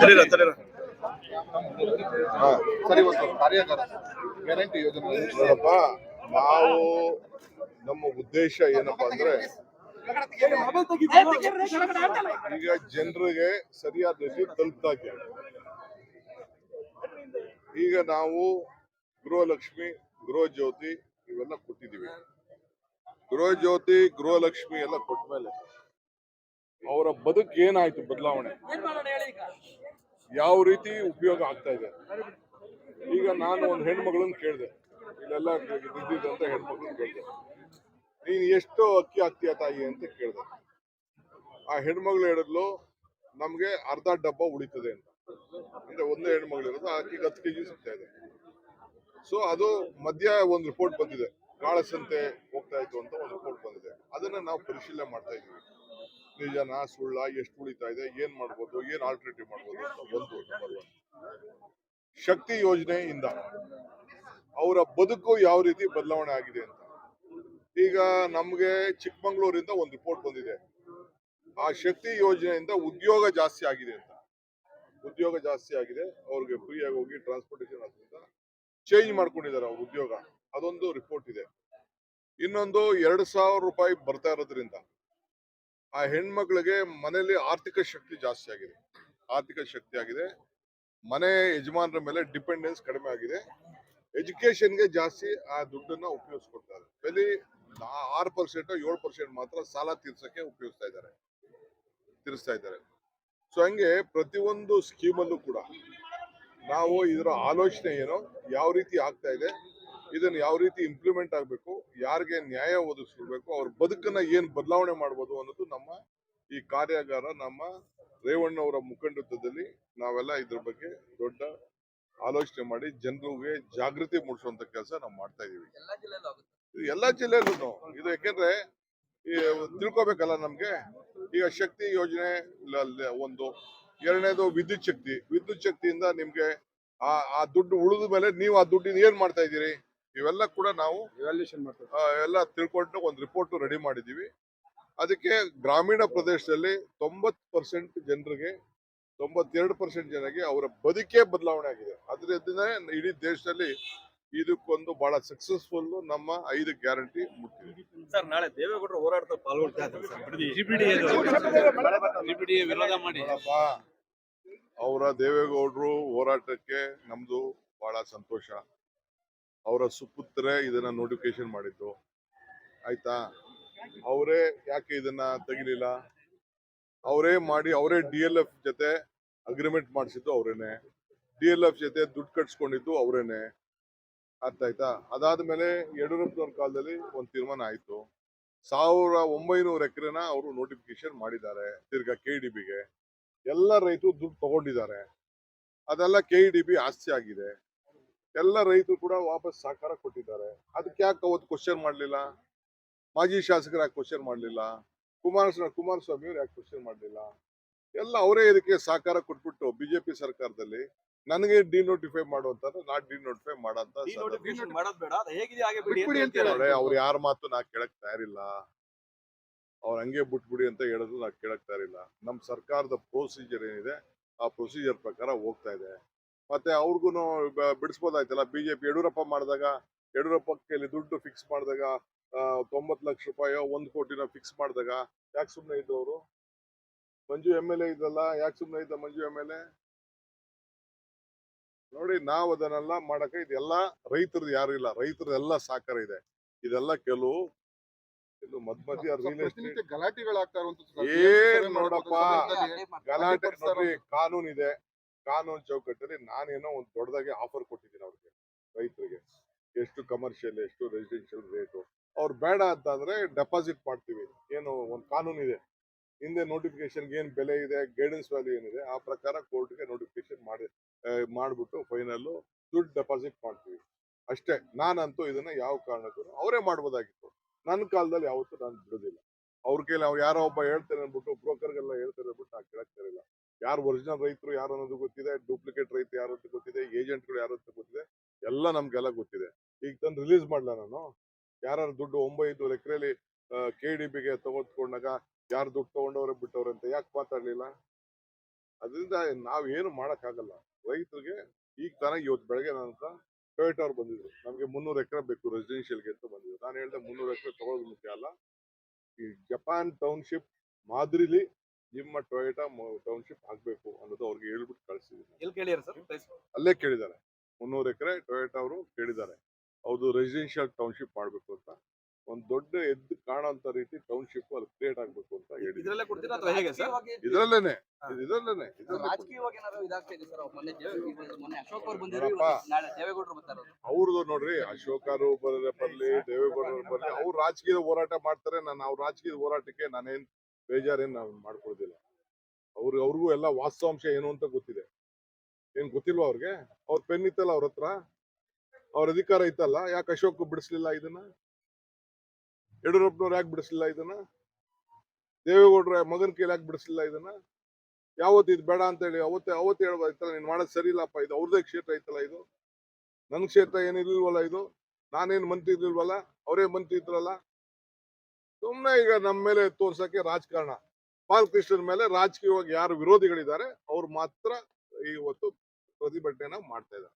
ತಡೀರ ತಡೀರ. ಸರಿ ಇವತ್ತು ಕಾರ್ಯಾಗಾರ. ಗ್ಯಾರಂಟಿ ಯೋಜನೆ. ನೋಡಪ್ಪ ನಾವು ನಮ್ಮ ಉದ್ದೇಶ ಏನಪ್ಪಾ ಅಂದ್ರೆ ಈಗ ಜನರಿಗೆ ಸರಿಯಾದ ರೀತಿ ತಲುಪ್ತಾ ಇದ್ದೇವೆ ಈಗ ನಾವು ಗೃಹಲಕ್ಷ್ಮಿ ಗೃಹ ಜ್ಯೋತಿ ಇವೆಲ್ಲ ಕೊಟ್ಟಿದ್ದೀವಿ. ಗೃಹ ಜ್ಯೋತಿ ಗೃಹಲಕ್ಷ್ಮಿ ಎಲ್ಲ ಕೊಟ್ಮೇಲೆ ಅವರ ಬದುಕು ಏನಾಯ್ತು ಬದಲಾವಣೆ? ಯಾವ ರೀತಿ ಉಪಯೋಗ ಆಗ್ತಾ ಇದೆ? ಈಗ ನಾನು ಒಂದು ಹೆಣ್ಮಗಳನ್ನ ಕೇಳಿದೆ. ಇಲ್ಲೆಲ್ಲ ಬಿದ್ದಿದ್ದಂತ ಹೆಣ್ಮಗಳನ್ನ ಕೇಳಿದೆ. ನೀನು ಎಷ್ಟು ಅಕ್ಕಿ ಹಾಕ್ತೀಯ ತಾಯಿ ಅಂತ ಕೇಳಿದೆ. ಆ ಹೆಣ್ಮಗಳು ಹೇಳಿದ್ಲು, ನಮಗೆ ಅರ್ಧ ಡಬ್ಬ ಉಳಿತದೆ ಅಂತ. ಅಂದ್ರೆ ಒಂದೇ ಹೆಣ್ಮಗಳು ಇರೋದು, ಆ ಅಕ್ಕಿಗೆ ಹತ್ತು ಕೆಜಿ ಸಿಗ್ತಾ ಇದೆ. ಸೊ ಅದು ಮಧ್ಯ ಒಂದು ರಿಪೋರ್ಟ್ ಬಂದಿದೆ. ಕಾಳಸಂತೆ ಹೋಗ್ತಾ ಇತ್ತು ಅಂತ ಒಂದು ರಿಪೋರ್ಟ್ ಬಂದಿದೆ. ಅದನ್ನ ನಾವು ಪರಿಶೀಲನೆ ಮಾಡ್ತಾ ಇದ್ದೀವಿ. ನಿಜನಾ, ಸುಳ್ಳ, ಎಷ್ಟು ಉಳಿತಾ ಇದೆ, ಏನ್ ಮಾಡ್ಬೋದು, ಏನ್ ಆಲ್ಟರ್ನೇಟಿವ್ ಮಾಡ್ಬೋದು ಅಂತ ಒಂದು ನಂಬರ್ ಒನ್ ಶಕ್ತಿ ಯೋಜನೆಯಿಂದ ಅವರ ಬದುಕು ಯಾವ ರೀತಿ ಬದಲಾವಣೆ ಆಗಿದೆ ಅಂತ. ಈಗ ನಮ್ಗೆ ಚಿಕ್ಕಮಂಗ್ಳೂರಿಂದ ಒಂದು ರಿಪೋರ್ಟ್ ಬಂದಿದೆ. ಆ ಶಕ್ತಿ ಯೋಜನೆಯಿಂದ ಉದ್ಯೋಗ ಜಾಸ್ತಿ ಆಗಿದೆ ಅಂತ. ಉದ್ಯೋಗ ಜಾಸ್ತಿ ಆಗಿದೆ, ಅವ್ರಿಗೆ ಫ್ರೀಯಾಗಿ ಹೋಗಿ ಟ್ರಾನ್ಸ್ಪೋರ್ಟೇಷನ್ ಅದರಿಂದ ಚೇಂಜ್ ಮಾಡ್ಕೊಂಡಿದ್ದಾರೆ ಅವ್ರ ಉದ್ಯೋಗ. ಅದೊಂದು ರಿಪೋರ್ಟ್ ಇದೆ. ಇನ್ನೊಂದು ಎರಡು ಸಾವಿರ ರೂಪಾಯಿ ಬರ್ತಾ ಇರೋದ್ರಿಂದ ಆ ಹೆಣ್ಮಕ್ಳಿಗೆ ಮನೆಯಲ್ಲಿ ಆರ್ಥಿಕ ಶಕ್ತಿ ಜಾಸ್ತಿ ಆಗಿದೆ. ಆರ್ಥಿಕ ಶಕ್ತಿ ಆಗಿದೆ. ಮನೆ ಯಜಮಾನರ ಮೇಲೆ ಡಿಪೆಂಡೆನ್ಸ್ ಕಡಿಮೆ ಆಗಿದೆ. ಎಜುಕೇಶನ್ಗೆ ಜಾಸ್ತಿ ಆ ದುಡ್ಡನ್ನ ಉಪಯೋಗಿಸ್ಕೊಳ್ತಾರೆ ಬೆಲೆ ಆರು ಪರ್ಸೆಂಟ್ ಏಳು ಪರ್ಸೆಂಟ್ ಮಾತ್ರ ಸಾಲ ತೀರ್ಸಕ್ಕೆ ಉಪಯೋಗಿಸ್ತಾ ಇದ್ದಾರೆ. ತೀರಿಸ್ತಾ ಇದ್ದಾರೆ. ಸೊ ಹಂಗೆ ಪ್ರತಿಯೊಂದು ಸ್ಕೀಮಲ್ಲೂ ಕೂಡ ನಾವು ಇದರ ಆಲೋಚನೆ ಏನು, ಯಾವ ರೀತಿ ಆಗ್ತಾ ಇದೆ ಇದನ್ನ ಯಾವ ರೀತಿ ಇಂಪ್ಲಿಮೆಂಟ್ ಆಗಬೇಕು ಯಾರಿಗೆ ನ್ಯಾಯ ಒದಗಿಸ್ಕೊಡ್ಬೇಕು ಅವ್ರ ಬದುಕನ್ನ ಏನ್ ಬದಲಾವಣೆ ಮಾಡ್ಬೋದು ಅನ್ನೋದು ನಮ್ಮ ಈ ಕಾರ್ಯಾಗಾರ ನಮ್ಮ ರೇವಣ್ಣ ಅವರ ಮುಖಂಡತ್ವದಲ್ಲಿ ನಾವೆಲ್ಲ ಇದ್ರ ಬಗ್ಗೆ ದೊಡ್ಡ ಆಲೋಚನೆ ಮಾಡಿ ಜನರಿಗೆ ಜಾಗೃತಿ ಮೂಡಿಸುವಂತ ಕೆಲಸ ನಾವು ಮಾಡ್ತಾ ಇದೀವಿ. ಇದು ಎಲ್ಲಾ ಜಿಲ್ಲೆಯಲ್ಲೂ ಇದು ಯಾಕೆಂದ್ರೆ ಈ ತಿಳ್ಕೊಬೇಕಲ್ಲ ನಮ್ಗೆ? ಈಗ ಶಕ್ತಿ ಯೋಜನೆ ಒಂದು. ಎರಡನೇದು ವಿದ್ಯುತ್ ಶಕ್ತಿ. ವಿದ್ಯುತ್ ಶಕ್ತಿಯಿಂದ ನಿಮ್ಗೆ ಆ ಆ ದುಡ್ಡು ಉಳಿದ ಮೇಲೆ ನೀವು ಆ ದುಡ್ಡಿನ ಏನ್ ಮಾಡ್ತಾ ಇದ್ದೀರಿ? ಇವೆಲ್ಲ ಕೂಡ ನಾವು ಎಲ್ಲ ತಿಳ್ಕೊಂಡು ಒಂದು ರಿಪೋರ್ಟ್ ರೆಡಿ ಮಾಡಿದ್ದೀವಿ. ಅದಕ್ಕೆ ಗ್ರಾಮೀಣ ಪ್ರದೇಶದಲ್ಲಿ ತೊಂಬತ್ ಪರ್ಸೆಂಟ್ ಜನರಿಗೆ ತೊಂಬತ್ತೆರಡು ಪರ್ಸೆಂಟ್ ಜನರಿಗೆ ಅವರ ಬದುಕೇ ಬದಲಾವಣೆ ಆಗಿದೆ. ಅದರಿಂದನೇ ಇಡೀ ದೇಶದಲ್ಲಿ ಇದಕ್ಕೊಂದು ಬಹಳ ಸಕ್ಸಸ್ಫುಲ್ ನಮ್ಮ ಐದು ಗ್ಯಾರಂಟಿ ಮುಟ್ಟಿದೆ. ಸರ್ ನಾಳೆ ದೇವೇಗೌಡರು ಹೋರಾಟದ ಪಾಲ್ಗೊಳ್ತಾ ಅವರ ದೇವೇಗೌಡರು ಹೋರಾಟಕ್ಕೆ ನಮ್ದು ಬಹಳ ಸಂತೋಷ. ಅವರ ಸುಪುತ್ರೆ ಇದನ್ನ ನೋಟಿಫಿಕೇಶನ್ ಮಾಡಿದ್ದು. ಆಯ್ತಾ? ಅವರೇ ಯಾಕೆ ಇದನ್ನ ತೆಗಿಲಿಲ್ಲ? ಅವರೇ ಮಾಡಿ, ಅವರೇ ಡಿ ಎಲ್ ಎಫ್ ಜೊತೆ ಅಗ್ರಿಮೆಂಟ್ ಮಾಡಿಸಿದ್ದು ಅವರೇನೆ. ಡಿ ಎಲ್ ಎಫ್ ಜೊತೆ ದುಡ್ಡು ಕಟ್ಸ್ಕೊಂಡಿದ್ದು ಅವರೇನೆ. ಅರ್ಥ ಆಯ್ತಾ ಅದಾದ್ಮೇಲೆ ಯಡಿಯೂರಪ್ಪನವ್ರ ಕಾಲದಲ್ಲಿ ಒಂದು ತೀರ್ಮಾನ ಆಯ್ತು. ಸಾವಿರ ಒಂಬೈನೂರು ಎಕರೆನ ಅವರು ನೋಟಿಫಿಕೇಶನ್ ಮಾಡಿದ್ದಾರೆ ತಿರ್ಗಾ ಕೆ ಡಿ ಬಿಗೆ ಎಲ್ಲ ರೈತರು ದುಡ್ಡು ತಗೊಂಡಿದ್ದಾರೆ. ಅದೆಲ್ಲ ಕೆ ಡಿ ಬಿ ಆಸ್ತಿ ಆಗಿದೆ. ಎಲ್ಲ ರೈತರು ಕೂಡ ವಾಪಸ್ ಸಹಕಾರ ಕೊಟ್ಟಿದ್ದಾರೆ. ಅದಕ್ಕೆ ಯಾಕೆ ಅವತ್ತು ಕ್ವಶನ್ ಮಾಡಲಿಲ್ಲ? ಮಾಜಿ ಶಾಸಕರು ಯಾಕೆ ಕ್ವಶನ್ ಮಾಡಲಿಲ್ಲ? ಕುಮಾರಸ್ವಾಮಿ ಕುಮಾರಸ್ವಾಮಿ ಅವ್ರು ಯಾಕೆ ಕ್ವಶನ್ ಮಾಡಲಿಲ್ಲ? ಎಲ್ಲ ಅವರೇ ಇದಕ್ಕೆ ಸಹಕಾರ ಕೊಟ್ಬಿಟ್ಟು ಬಿಜೆಪಿ ಸರ್ಕಾರದಲ್ಲಿ ನನಗೆ ಡಿನೋಟಿಫೈ ಮಾಡುವಂತ ನಾ ಡಿನೋಟಿಫೈ ಮಾಡಂತ ಅವ್ರು ಯಾರ ಮಾತು ನಾ ಕೇಳಕ್ ತಯಾರಿಲ್ಲ. ಅವ್ರ ಹಂಗೆ ಬಿಟ್ಬಿಡಿ ಅಂತ ಹೇಳಿದ್ರು ನಾ ಕೇಳಕ್ ತಯಾರಿಲ್ಲ. ನಮ್ ಸರ್ಕಾರದ ಪ್ರೊಸೀಜರ್ ಏನಿದೆ ಆ ಪ್ರೊಸೀಜರ್ ಪ್ರಕಾರ ಹೋಗ್ತಾ ಇದೆ. ಮತ್ತೆ ಅವ್ರಿಗೂ ಬಿಡಿಸ್ಬೋದಾಯ್ತಲ್ಲ? ಬಿಜೆಪಿ ಯಡಿಯೂರಪ್ಪ ಮಾಡಿದಾಗ ಯಡಿಯೂರಪ್ಪ ಕೈಲಿ ದುಡ್ಡು ಫಿಕ್ಸ್ ಮಾಡಿದಾಗ ತೊಂಬತ್ತು ಲಕ್ಷ ರೂಪಾಯಿ ಒಂದ್ ಕೋಟಿನ ಫಿಕ್ಸ್ ಮಾಡಿದಾಗ ಯಾಕೆ ಸುಮ್ಮನೆ ಇದ್ದು ಅವರು? ಮಂಜು ಎಂ ಎಲ್ ಎ ಇದ್ದಲ್ಲ ಯಾಕೆ ಸುಮ್ಮನೆ ಇದ್ದ ಮಂಜು ಎಂ ಎಲ್ ಎ? ನೋಡಿ ನಾವು ಅದನ್ನೆಲ್ಲ ಮಾಡಕ್ಕೆ ಇದೆಲ್ಲ ರೈತರದ್ದು ಯಾರು ಇಲ್ಲ. ರೈತರದೆಲ್ಲ ಸಾಕಾರ ಇದೆ. ಇದೆಲ್ಲ ಕೆಲವು ಇದು ಗಲಾಟೆಗಳಾಗ್ತಾ ಏನ್ ನೋಡಪ್ಪ? ಗಲಾಟೆ ನೋಡಿ ಕಾನೂನು ಚೌಕಟ್ಟಲ್ಲಿ ನಾನೇನೋ ಒಂದು ದೊಡ್ಡದಾಗಿ ಆಫರ್ ಕೊಟ್ಟಿದ್ದೀನಿ ಅವ್ರಿಗೆ, ರೈತರಿಗೆ. ಎಷ್ಟು ಕಮರ್ಷಿಯಲ್ ಎಷ್ಟು ರೆಸಿಡೆನ್ಷಿಯಲ್ ರೇಟು ಅವ್ರು ಬೇಡ ಅಂತ ಅಂದ್ರೆ ಡೆಪಾಸಿಟ್ ಮಾಡ್ತೀವಿ. ಏನು ಒಂದು ಕಾನೂನು ಇದೆ. ಹಿಂದೆ ನೋಟಿಫಿಕೇಶನ್ಗೆ ಏನು ಬೆಲೆ ಇದೆ ಗೈಡೆನ್ಸ್ ವ್ಯಾಲ್ಯೂ ಏನಿದೆ, ಆ ಪ್ರಕಾರ ಕೋರ್ಟ್ಗೆ ನೋಟಿಫಿಕೇಶನ್ ಮಾಡಿ ಮಾಡಿಬಿಟ್ಟು ಫೈನಲ್ಲು ಫೈನಲ್ ದುಡ್ಡು ಡೆಪಾಸಿಟ್ ಮಾಡ್ತೀವಿ. ಅಷ್ಟೇ, ನಾನಂತೂ ಇದನ್ನ ಯಾವ ಕಾರಣಕ್ಕೂ ಅವರೇ ಮಾಡ್ಬೋದಾಗಿತ್ತು. ನನ್ನ ಕಾಲದಲ್ಲಿ ಯಾವತ್ತೂ ನಾನು ಬಿಡೋದಿಲ್ಲ. ಅವ್ರ ಕೈಲಿ ಅವ್ರು ಯಾರೋ ಒಬ್ಬ ಹೇಳ್ತಾರೆ ಅಂದ್ಬಿಟ್ಟು ಬ್ರೋಕರ್ಗೆಲ್ಲ ಹೇಳ್ತಾರೆ ಅಂದ್ಬಿಟ್ಟು, ನಾನು ಕೇಳಕ್ತಿರಲಿಲ್ಲ ಯಾರು ಒರಿಜಿನಲ್ ರೈತರು ಯಾರು ಅನ್ನೋದು ಗೊತ್ತಿದೆ ಡೂಪ್ಲಿಕೇಟ್ ರೈತ ಯಾರು ಅಂತ ಗೊತ್ತಿದೆ ಏಜೆಂಟ್ಗಳು ಯಾರು ಅಂತ ಗೊತ್ತಿದೆ, ಎಲ್ಲ ನಮ್ಗೆಲ್ಲ ಗೊತ್ತಿದೆ. ಈಗ ತಂದು ರಿಲೀಸ್ ಮಾಡ್ಲಾ ನಾನು. ಯಾರು ದುಡ್ಡು ಒಂಬೈದು ಎಕರೆಲಿ ಕೆ ಡಿ ಬಿಗೆ ತಗೊಂಡ್ಕೊಂಡಾಗ ಯಾರು ದುಡ್ಡು ತಗೊಂಡವ್ರೆ ಬಿಟ್ಟವ್ರೆ ಅಂತ ಯಾಕೆ ಮಾತಾಡ್ಲಿಲ್ಲ? ಅದರಿಂದ ನಾವು ಏನು ಮಾಡೋಕ್ಕಾಗಲ್ಲ. ರೈತರಿಗೆ ಈಗ ತಾನೇ ಇವತ್ತು ಬೆಳಗ್ಗೆ ನನ್ನ ಹತ್ರ ಅವ್ರು ಬಂದಿದ್ರು. ನಮಗೆ ಮುನ್ನೂರು ಎಕರೆ ಬೇಕು ರೆಸಿಡೆನ್ಷಿಯಲ್ಗೆ ಅಂತ ಬಂದಿದ್ರು. ನಾನು ಹೇಳ್ದೆ ಮುನ್ನೂರು ಎಕರೆ ತಗೊಳ್ಳೋದು ಮುಖ್ಯ ಅಲ್ಲ. ಈ ಜಪಾನ್ ಟೌನ್ಶಿಪ್ ಮಾದರಿಲಿ ನಿಮ್ಮ ಟೊಯೋಟಾ ಟೌನ್ಶಿಪ್ ಆಗ್ಬೇಕು ಅನ್ನೋದು ಅವ್ರಿಗೆ ಹೇಳ್ಬಿಟ್ಟು ಕಳಿಸಿದ್ದೀನಿ ಎಲ್ಲಿ ಕೇಳಿಯಾರ ಸರ್? ಪ್ಲೇಸ್? ಅಲ್ಲೇ ಕೇಳಿದ್ದಾರೆ. ಮುನ್ನೂರು ಎಕರೆ ಟೊಯೋಟಾ ಅವರು ಕೇಳಿದ್ದಾರೆ. ಅವ್ರದ್ದು ರೆಸಿಡೆನ್ಷಿಯಲ್ ಟೌನ್ಶಿಪ್ ಮಾಡ್ಬೇಕು ಅಂತ. ಒಂದ್ ದೊಡ್ಡ ಎದ್ದು ಕಾಣೋಂತ ರೀತಿ ಟೌನ್ಶಿಪ್ ಅಲ್ಲಿ ಕ್ರಿಯೇಟ್ ಆಗ್ಬೇಕು ಅಂತ ಹೇಳಿ ಇದ್ರಲ್ಲೇ ಕೊಡ್ತೀರಾ ಅಥವಾ ಹೇಗೆ ಸರ್? ಇದ್ರಲ್ಲೇನೆ. ಇದ್ರಲ್ಲೇನೆ. ಇದ್ರಲ್ಲೇ ರಾಜಕೀಯವಾಗಿ ಏನಾದ್ರು ಇದಾಗ್ತಾ ಇದೆ ಸರ್ ಮೊನ್ನೆ ದೇವೆ- ಮೊನ್ನೆ ಅಶೋಕ್ ಅವರು ಬಂದಿದ್ರು ನಾಳೆ ದೇವೇಗೌಡರು ಬರ್ತಾರೆ ಅವ್ರದ್ದು ನೋಡ್ರಿ ಅಶೋಕರು ಬರಲಿ ಬರ್ಲಿ ದೇವೇಗೌಡರು ಬರ್ಲಿ ಅವ್ರು ರಾಜಕೀಯ ಹೋರಾಟ ಮಾಡ್ತಾರೆ. ನಾನು ಅವ್ರ ರಾಜಕೀಯ ಹೋರಾಟಕ್ಕೆ ನಾನೇನ್ ಬೇಜಾರೇನ್ ನಾವು ಮಾಡ್ಕೊಳ್ತಿಲ್ಲ ಅವ್ರು, ಅವ್ರಿಗೂ ಎಲ್ಲ ವಾಸ್ತವಾಂಶ ಏನು ಅಂತ ಗೊತ್ತಿದೆ. ಏನು ಗೊತ್ತಿಲ್ವಾ ಅವ್ರಿಗೆ? ಅವ್ರ ಪೆನ್ ಇತ್ತಲ್ಲ ಅವ್ರ ಹತ್ರ? ಅವ್ರ ಅಧಿಕಾರ ಇತ್ತಲ್ಲ? ಯಾಕೆ ಅಶೋಕ್ ಬಿಡಿಸ್ಲಿಲ್ಲ ಇದನ್ನ? ಯಡಿಯೂರಪ್ಪನವ್ರು ಯಾಕೆ ಬಿಡಿಸ್ಲಿಲ್ಲ ಇದನ್ನ? ದೇವೇಗೌಡರ ಮಗನ ಕೈಲಿ ಯಾಕೆ ಬಿಡಿಸ್ಲಿಲ್ಲ ಇದನ್ನ? ಯಾವತ್ತು ಇದು ಬೇಡ ಅಂತ ಹೇಳಿ ಅವತ್ತೇ ಅವತ್ತು ಹೇಳ್ಬೋದಾಯ್ತಲ್ಲ ನೀನು ಮಾಡೋದು ಸರಿ ಇಲ್ಲಪ್ಪ ಇದು ಅವ್ರದೇ ಕ್ಷೇತ್ರ ಐತಲ್ಲ ಇದು? ನನ್ ಕ್ಷೇತ್ರ ಏನಿರ್ಲಿಲ್ವಲ್ಲ ಇದು? ನಾನೇನು ಮಂತ್ರಿ ಇರ್ಲಿಲ್ವಲ್ಲ ಅವರೇ ಮಂತ್ರಿ ಇದ್ರಲ್ಲ? ಸುಮ್ನೆ ಈಗ ನಮ್ಮ ಮೇಲೆ ತೋರ್ಸಕ್ಕೆ ರಾಜಕಾರಣ. ಬಾಲಕೃಷ್ಣನ ಮೇಲೆ ರಾಜಕೀಯವಾಗಿ ಯಾರು ವಿರೋಧಿಗಳಿದ್ದಾರೆ ಅವ್ರು ಮಾತ್ರ ಇವತ್ತು ಪ್ರತಿಭಟನೆನ ಮಾಡ್ತಾ ಇದ್ದಾರೆ.